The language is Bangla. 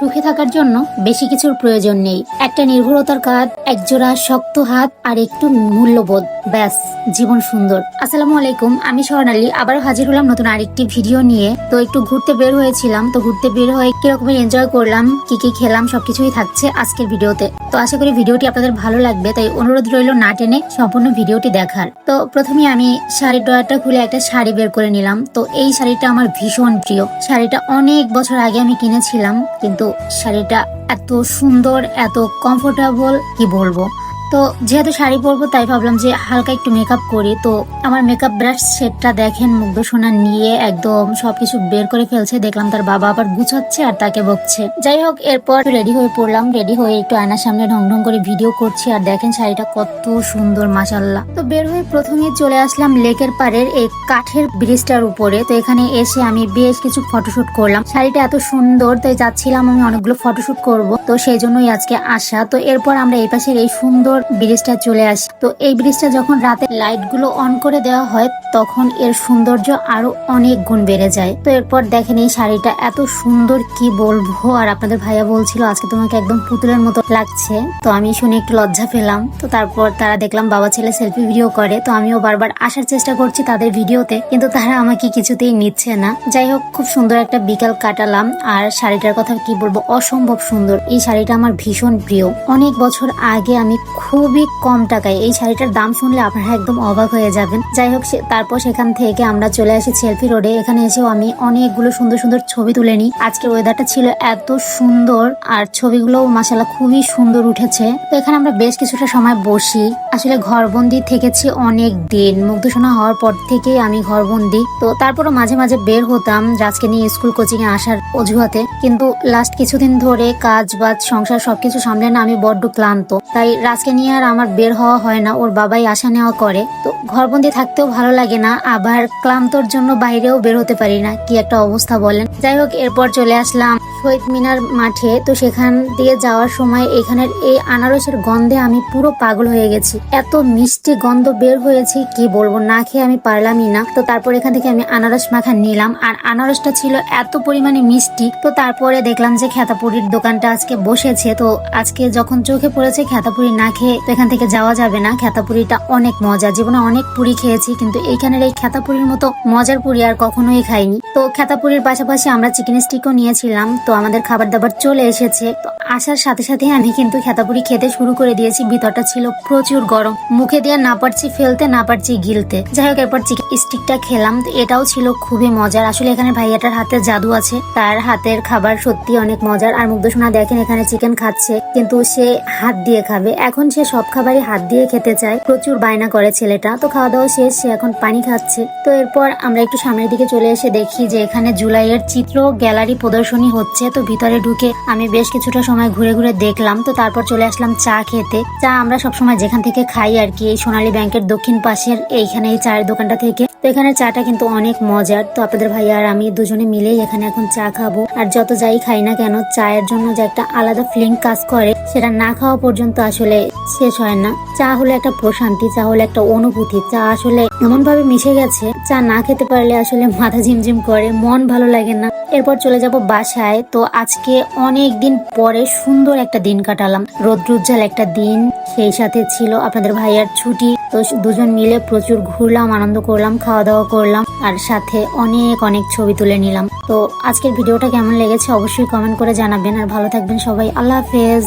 সুখে থাকার জন্য বেশি কিছুর প্রয়োজন নেই। একটা নির্ভরতার কাজ, একজোড়া শক্ত হাত আর একটু মূল্যবোধ। ব্যাস, জীবন সুন্দর। আসসালামু আলাইকুম, আমি স্বর্ণালী আবার হাজির হলাম নতুন আরেকটি ভিডিও নিয়ে। তো একটু ঘুরতে বের হয়েছিলাম। তো ঘুরতে বের হয়ে কীরকম এনজয় করলাম, কি কি খেলাম, সবকিছুই থাকছে আজকের ভিডিওতে। তো আশা করি ভিডিওটি আপনাদের ভালো লাগবে, তাই অনুরোধ রইল না টেনে সম্পূর্ণ ভিডিওটি দেখার। তো প্রথমে আমি শাড়ির ড্রয়ারটা খুলে একটা শাড়ি বের করে নিলাম। তো এই শাড়িটা আমার ভীষণ প্রিয়। শাড়িটা অনেক বছর আগে আমি কিনেছিলাম, কিন্তু শাড়িটা এত সুন্দর, এত কমফোর্টেবল কি বলব? তো যেহেতু শাড়ি পরবো, তাই ভাবলাম যে হালকা একটু মেকআপ করি। তো আমার মেকআপ ব্রাশ সেটটা দেখেন, মুগ্ধ সোনা নিয়ে একদম সবকিছু বের করে ফেলছে। দেখলাম তার বাবা আবার গুছাচ্ছে আর তাকে বকছে। যাই হোক, এরপর রেডি হয়ে পড়লাম। রেডি হয়ে একটু আয়নার সামনে ঢং ঢং করে ভিডিও করছি আর দেখেন শাড়িটা কত সুন্দর মাসাল্লাহ তো বের হয়ে প্রথমেই চলে আসলাম লেকের পাড়ের এই কাঠের ব্রিজটার উপরে। তো এখানে এসে আমি বেশ কিছু ফটোশুট করলাম। শাড়িটা এত সুন্দর, তাই যাচ্ছিলাম আমি অনেকগুলো ফটোশুট করব। তো সেই জন্যই আজকে আসা। তো এরপর আমরা এই পাশের এই সুন্দর ব্রিজটা চলে আসি। তো এই ব্রিজটা যখন রাতে লাইটগুলো অন করে দেওয়া হয়, তখন এর সৌন্দর্য আরও অনেক গুণ বেড়ে যায়। তো এরপর দেখেন এই শাড়িটা এত সুন্দর, কি বলব? আর আপনাদের ভাইয়া বলছিল, আজকে তোমাকে একদম পুতুলের মতো লাগছে। তো আমি শুনে একটু লজ্জা পেলাম। তো তারপর তারা দেখলাম বাবা ছেলে সেলফি ভিডিও করে। তো আমিও বারবার আসার চেষ্টা করছি তাদের ভিডিওতে, কিন্তু তারা আমাকে কিছুতেই নিচ্ছে না। যাই হোক, খুব সুন্দর একটা বিকাল কাটালাম। আর শাড়িটার কথা কি বলব? অসম্ভব সুন্দর। এই শাড়িটা আমার ভীষণ প্রিয়। অনেক বছর আগে আমি খুবই কম টাকায়। এই শাড়িটার দাম শুনলে আপনারা একদম অবাক হয়ে যাবেন। যাই হোক তারপর সেখান থেকে আমরা চলে আসি সেলফি রোডে। এখানে এসেও আমি অনেকগুলো সুন্দর সুন্দর ছবি তুলে নিই। আজকের ওয়েদারটা ছিল এত সুন্দর আর ছবিগুলো মাসালা খুবই সুন্দর উঠেছে। তো এখানে আমরা বেশ কিছুটা সময় বসি। আসলে ঘরবন্দি থেকেছি অনেক দিন। মুগ্ধশোনা হওয়ার পর থেকেই আমি ঘরবন্দি। তো তারপরও মাঝে মাঝে বের হতাম রাজকে নিয়ে স্কুল কোচিং এ আসার অজুহাতে। কিন্তু লাস্ট কিছুদিন ধরে কাজ বাজ সংসার সবকিছু সামলে না আমি বড্ড ক্লান্ত। তাই রাজকে নিয়ে আর আমার বের হওয়া হয় না, ওর বাবাই আসা নেওয়া করে। তো ঘরবন্দি থাকতেও ভালো লাগে না, আবার ক্লান্তর জন্য বাইরেও বের হতে পারি না, কি একটা অবস্থা বলেন। যাই হোক, এরপর চলে আসলাম শহীদ মিনার মাঠে, তো সেখান দিয়ে যাওয়ার সময় এখানের এই আনারসের গন্ধে আমি পুরো পাগল হয়ে গেছি। এত মিষ্টি গন্ধ বের হয়েছে, কি বলব? না খেয়ে আমি পারলামই না। তো তারপর এখান থেকে আমি আনারস মাখা নিলাম, আর আনারসটা ছিল এত পরিমাণে মিষ্টি, তো তারপরে দেখলাম যে খেতাপুরির দোকানটা আজকে বসেছে। তো আজকে যখন চোখে পড়েছে খেতাপুরি না খেয়ে, তো এখান থেকে যাওয়া যাবে না। খেতাপুরিটা অনেক মজা, জীবনে অনেক পুরি খেয়েছি, কিন্তু এইখানের এই খেতাপুরির মতো মজার পুরি আর কখনোই খাইনি। তো খেতাপুরির পাশাপাশি আমরা চিকেন স্টিকও নিয়েছিলাম, তো আমাদের খাবার দাবার চলে এসেছে। তো আসার সাথে সাথে আমি কিন্তু খেতাপুরি খেতে শুরু করে দিয়েছি। ভিতরটা ছিল প্রচুর গরম। মুখে দিয়ে না পারছি ফেলতে, না পারছি গিলতে। যাই হোক, এরপর চিকেন স্টিকটা খেলাম। তো এটাও ছিল খুবই মজার। আসলে এখানে ভাইয়াটার হাতে জাদু আছে। তার হাতের খাবার সত্যি অনেক মজার। আর মুগ্ধ সোনা দেখেন, এখানে চিকেন খাচ্ছে। কিন্তু সে হাত দিয়ে খাবে। এখন সে সব খাবারই হাত দিয়ে খেতে চায়। প্রচুর বায়না করে ছেলেটা। তো খাওয়া দাওয়া শেষ, সে এখন পানি খাচ্ছে। তো এরপর আমরা একটু সামনের দিকে চলে এসে দেখি যে এখানে জুলাইয়ের চিত্র গ্যালারি প্রদর্শনী হচ্ছে। তো ভিতরে ঢুকে আমি বেশ কিছুটা সময় ঘুরে ঘুরে দেখলাম, তো তারপর চলে আসলাম চা খেতে। চা আমরা সবসময় যেখান থেকে খাই আর কি, এই সোনালী ব্যাংকের দক্ষিণ পাশের এইখানে, এই চায়ের দোকানটা থেকে। তো এখানে চাটা কিন্তু অনেক মজার। তো আপনাদের ভাইয়া আর আমি দুজনে মিলেই এখানে এখন চা খাব। আর যত যাই খাই না কেন, চায়ের জন্য যে একটা আলাদা ফিলিং কাজ করে, সেটা না খাওয়া পর্যন্ত আসলে শেষ হয় না। চা হলো একটা প্রশান্তি, চা হলো একটা অনুভূতি। চা আসলে এমন ভাবে মিশে গেছে, চা না খেতে পারলে আসলে মাথা ঝিমঝিম করে, মন ভালো লাগে না। এরপর চলে যাব বাসায়। তো আজকে অনেক দিন পরে সুন্দর একটা দিন কাটালাম। রৌদ্রোজ্জ্বল একটা দিন, সেই সাথে ছিল আপনাদের ভাইয়ার ছুটি। তো দুজন মিলে প্রচুর ঘুরলাম, আনন্দ করলাম খাওয়া দাওয়া করলাম, আর সাথে অনেক অনেক ছবি তুলে নিলাম। তো আজকের ভিডিওটা কেমন লেগেছে অবশ্যই কমেন্ট করে জানাবেন, আর ভালো থাকবেন সবাই। আল্লাহ হাফেজ।